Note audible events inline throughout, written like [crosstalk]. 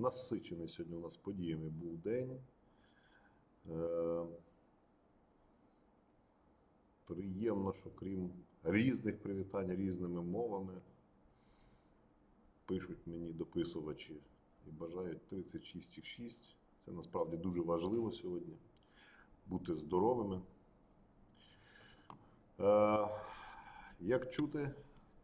насичений сьогодні у нас подіями був день. Е, Приємно, що крім різних привітань різними мовами, пишуть мені дописувачі і бажають 36,6. Це насправді дуже важливо сьогодні. Бути здоровими. Е, як чути,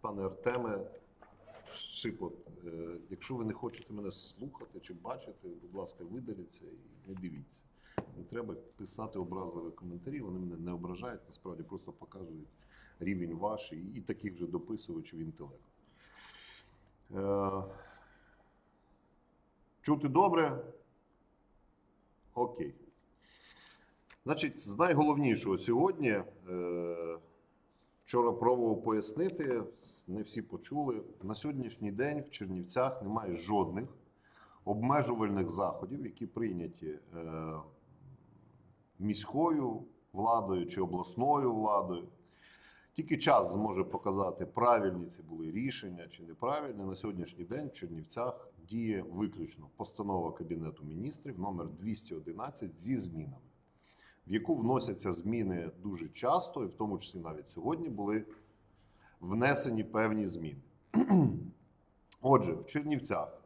пане Артеме, Шипот, е, якщо ви не хочете мене слухати чи бачити, будь ласка, видаліться і не дивіться. Не треба писати образливі коментарі, вони мене не ображають, насправді просто показують рівень ваш і, таких же дописувачів інтелекту. Е, чути добре? Окей. Значить, з найголовнішого сьогодні. Вчора пробував пояснити, не всі почули. На сьогоднішній день в Чернівцях немає жодних обмежувальних заходів, які прийняті е, міською владою чи обласною владою. Тільки час зможе показати, правильні це були рішення чи неправильні. На сьогоднішній день в Чернівцях діє виключно постанова Кабінету міністрів номер 211 зі змінами в яку вносяться зміни дуже часто, і в тому числі навіть сьогодні були внесені певні зміни. [clears throat] Отже, в Чернівцях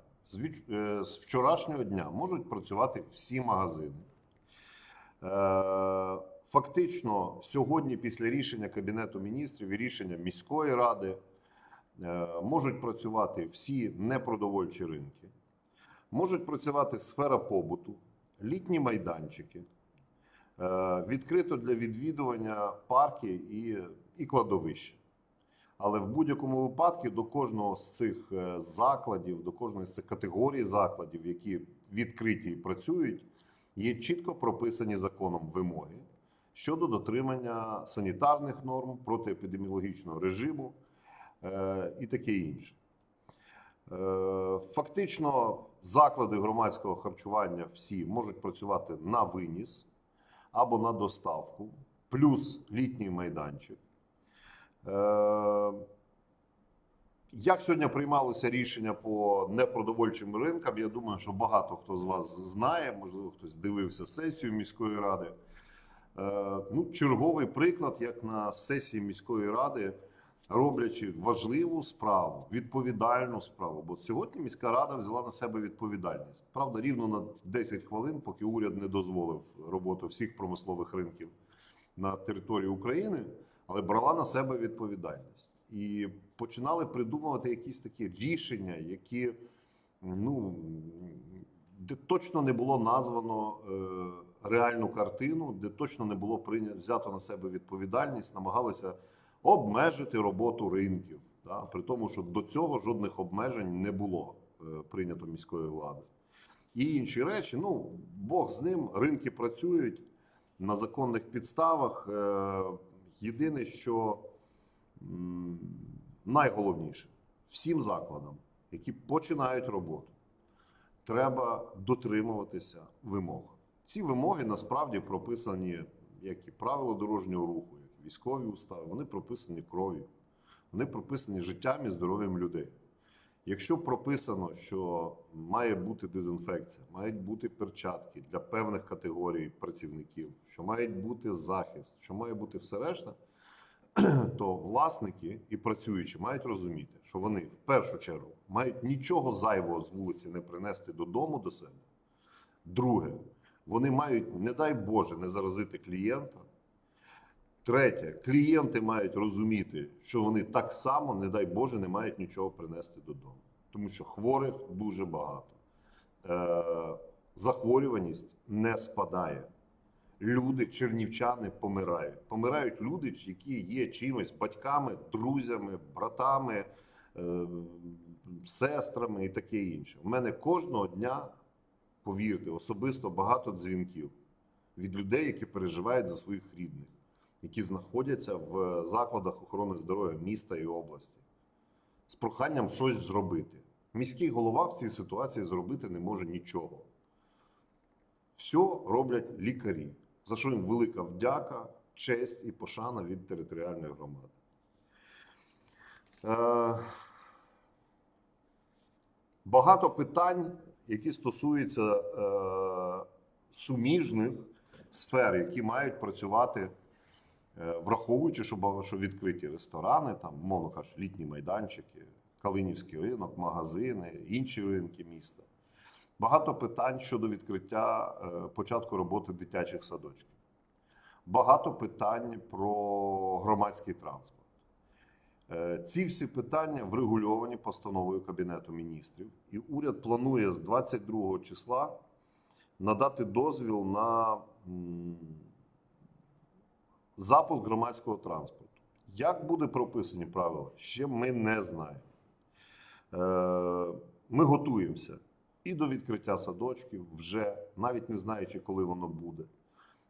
е, з вчорашнього дня можуть працювати всі магазини. Е, Фактично, сьогодні, після рішення Кабінету міністрів і рішення міської ради, е, можуть працювати всі непродовольчі ринки, можуть працювати сфера побуту, літні майданчики, відкрито для відвідування парки і, і кладовища. Але в будь-якому випадку до кожного з цих е, закладів, до кожної з цих категорій закладів, які відкриті і працюють, є чітко прописані законом вимоги щодо дотримання санітарних норм, протиепідеміологічного режиму е, і таке інше. Е, Фактично, заклади громадського харчування всі можуть працювати на виніс або на доставку, плюс літній майданчик. Е, Як сьогодні приймалося рішення по непродовольчим ринкам, я думаю, що багато хто з вас знає, можливо, хтось дивився сесію міської ради. Е, Ну, черговий приклад, як на сесії міської ради, роблячи важливу справу, відповідальну справу. Бо сьогодні міська рада взяла на себе відповідальність. Правда, рівно на 10 хвилин, поки уряд не дозволив роботу всіх промислових ринків на території України, але брала на себе відповідальність і починали придумувати якісь такі рішення, які ну де точно не було названо е, реальну картину, де точно не було прийнято взято на себе відповідальність, намагалися обмежити роботу ринків, да, при тому, що до цього жодних обмежень не було е, прийнято міської влади. І інші речі, ну Бог з ним, ринки працюють на законних підставах. Е, Єдине, що найголовніше всім закладам, які починають роботу, треба дотримуватися вимог. Ці вимоги насправді прописані як і правила дорожнього руху, військові устави, вони прописані кров'ю, вони прописані життям і здоров'ям людей. Якщо прописано, що має бути дезінфекція, мають бути перчатки для певних категорій працівників, що має бути захист, що має бути все решта, [clears throat] то власники і працюючі мають розуміти, що вони в першу чергу мають нічого зайвого з вулиці не принести додому до себе. Друге, вони мають, не дай Боже, не заразити клієнта. Третє, клієнти мають розуміти, що вони так само, не дай Боже, не мають нічого принести додому. Тому що хворих дуже багато. Е, захворюваність не спадає. Люди, чернівчани помирають. Помирають люди, які є чимось батьками, друзями, братами, е, сестрами і таке інше. У мене кожного дня, повірте, особисто багато дзвінків від людей, які переживають за своїх рідних, які знаходяться в закладах охорони здоров'я міста і області, з проханням щось зробити. Міський голова в цій ситуації зробити не може нічого. Все роблять лікарі, за що їм велика вдяка, честь і пошана від територіальної громади. Е, Багато питань, які стосуються е, суміжних сфер, які мають працювати, враховуючи, що, відкриті ресторани, там, мовно кажучи, літні майданчики, Калинівський ринок, магазини, інші ринки міста. Багато питань щодо відкриття е, початку роботи дитячих садочків. Багато питань про громадський транспорт. Е, Ці всі питання врегульовані постановою Кабінету міністрів, і уряд планує з 22 числа надати дозвіл на запуск громадського транспорту. Як буде прописані правила, ще ми не знаємо. Е, Ми готуємося і до відкриття садочків, вже навіть не знаючи, коли воно буде.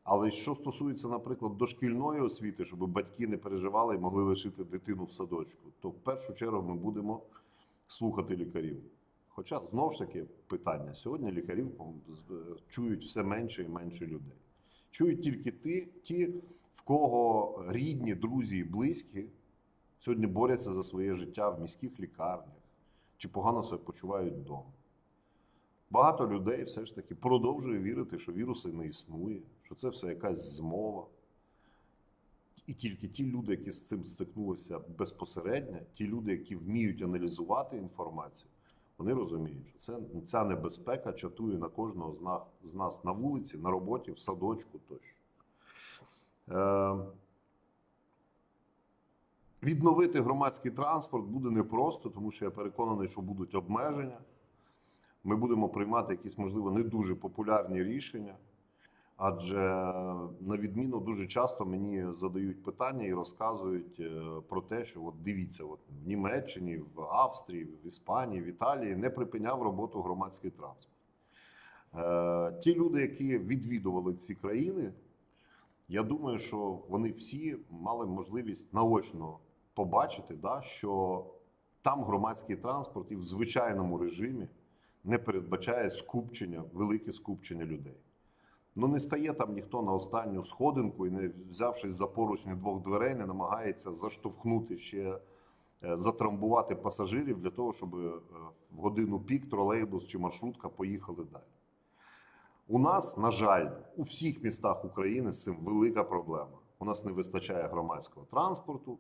Але що стосується, наприклад, дошкільної освіти, щоб батьки не переживали і могли лишити дитину в садочку, то в першу чергу ми будемо слухати лікарів. Хоча знову ж таки питання: сьогодні лікарів е, чують все менше і менше людей. Чують тільки ті, ті, в кого рідні, друзі і близькі сьогодні борються за своє життя в міських лікарнях чи погано себе почувають вдома. Багато людей все ж таки продовжує вірити, що віруси не існує, що це все якась змова. І тільки ті люди, які з цим стикнулися безпосередньо, ті люди, які вміють аналізувати інформацію, вони розуміють, що це, ця небезпека чатує на кожного з нас, на вулиці, на роботі, в садочку тощо. Е, відновити громадський транспорт буде непросто, тому що я переконаний, що будуть обмеження. Ми будемо приймати якісь, можливо, не дуже популярні рішення. Адже на відміну дуже часто мені задають питання і розказують е, про те, що от дивіться, от в Німеччині, в Австрії, в Іспанії, в Італії не припиняв роботу громадський транспорт. Е, Ті люди, які відвідували ці країни, я думаю, що вони всі мали можливість наочно побачити, да, що там громадський транспорт і в звичайному режимі не передбачає скупчення, велике скупчення людей. Ну не стає там ніхто на останню сходинку і не взявшись за поручні двох дверей, не намагається заштовхнути ще, е, затрамбувати пасажирів для того, щоб е, в годину пік тролейбус чи маршрутка поїхали далі. У нас, на жаль, у всіх містах України з цим велика проблема. У нас не вистачає громадського транспорту.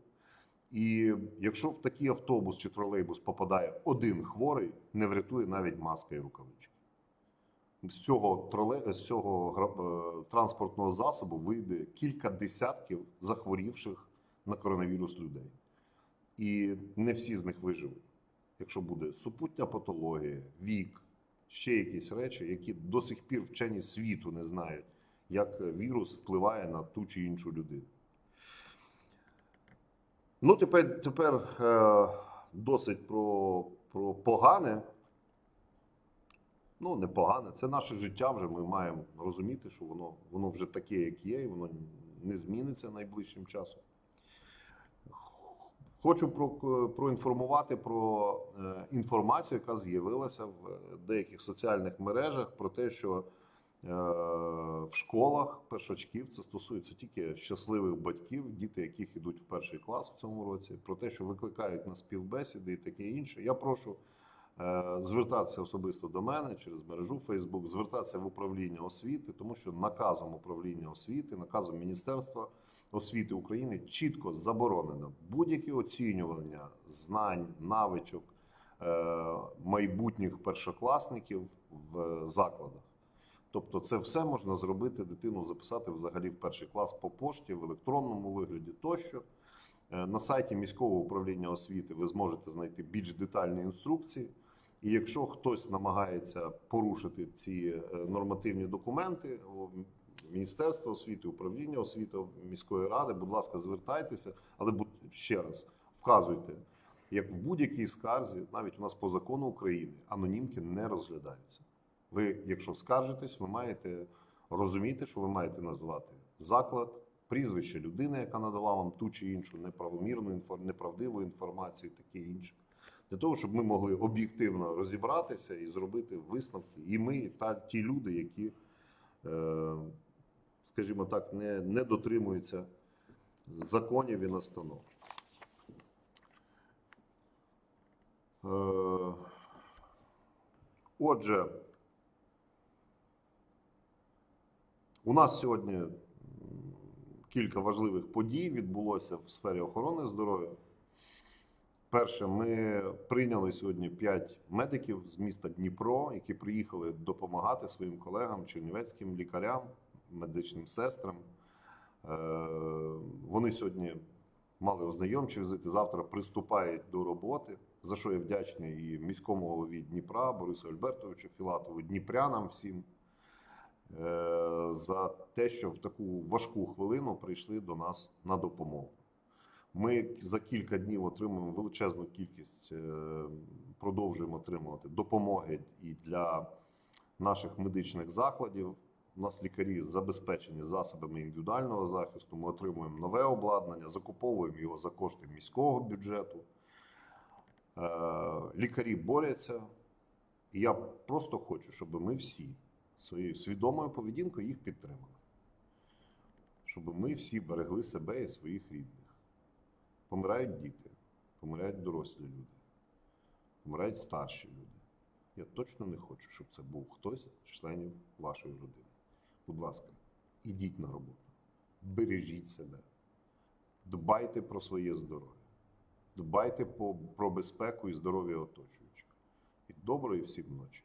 І якщо в такий автобус чи тролейбус попадає один хворий, не врятує навіть маска і рукавички. З цього, троле... з цього е, транспортного засобу вийде кілька десятків захворівших на коронавірус людей. І не всі з них виживуть. Якщо буде супутня патологія, вік, ще якісь речі, які до сих пір вчені світу не знають, як вірус впливає на ту чи іншу людину. Ну, тепер, тепер е, досить про, про погане. Ну, не погане, це наше життя вже. Ми маємо розуміти, що воно, воно вже таке, як є, і воно не зміниться найближчим часом. Хочу про, проінформувати про е, інформацію, яка з'явилася в деяких соціальних мережах про те, що е, в школах першачків це стосується тільки щасливих батьків, діти, яких йдуть в перший клас в цьому році, про те, що викликають на співбесіди і таке інше. Я прошу е, звертатися особисто до мене через мережу Facebook, звертатися в управління освіти, тому що наказом управління освіти, наказом Міністерства освіти України чітко заборонено будь-які оцінювання знань, навичок е, майбутніх першокласників в закладах. Тобто, це все можна зробити, дитину записати взагалі в перший клас по пошті, в електронному вигляді тощо. Е, На сайті міського управління освіти ви зможете знайти більш детальні інструкції. І якщо хтось намагається порушити ці е, нормативні документи, Міністерство освіти, управління освіти міської ради, будь ласка, звертайтеся, але ще раз вказуйте, як в будь-якій скарзі, навіть у нас по закону України, анонімки не розглядаються. Ви, якщо скаржитесь, ви маєте розуміти, що ви маєте назвати заклад, прізвище людини, яка надала вам ту чи іншу неправомірну неправдиву інформацію, таке інше. Для того, щоб ми могли об'єктивно розібратися і зробити висновки, і ми, та ті люди, які, е, скажімо так, не, не дотримуються законів і настанов. Е, Отже, у нас сьогодні кілька важливих подій відбулося в сфері охорони здоров'я. Перше, ми прийняли сьогодні 5 медиків з міста Дніпро, які приїхали допомагати своїм колегам, чернівецьким лікарям, медичним сестрам. Е, Вони сьогодні мали ознайомчі візити. Завтра приступають до роботи, за що я вдячний і міському голові Дніпра Борису Альбертовичу Філатову, дніпрянам всім е, за те, що в таку важку хвилину прийшли до нас на допомогу. Ми за кілька днів отримуємо величезну кількість, е, продовжуємо отримувати допомоги і для наших медичних закладів. У нас лікарі забезпечені засобами індивідуального захисту. Ми отримуємо нове обладнання, закуповуємо його за кошти міського бюджету. Е, Лікарі борються. І я просто хочу, щоб ми всі своєю свідомою поведінкою їх підтримали. Щоб ми всі берегли себе і своїх рідних. Помирають діти, помирають дорослі люди, помирають старші люди. Я точно не хочу, щоб це був хтось з членів вашої родини. Будь ласка, ідіть на роботу, бережіть себе, дбайте про своє здоров'я, дбайте про безпеку і здоров'я оточуючих. І доброї всім ночі.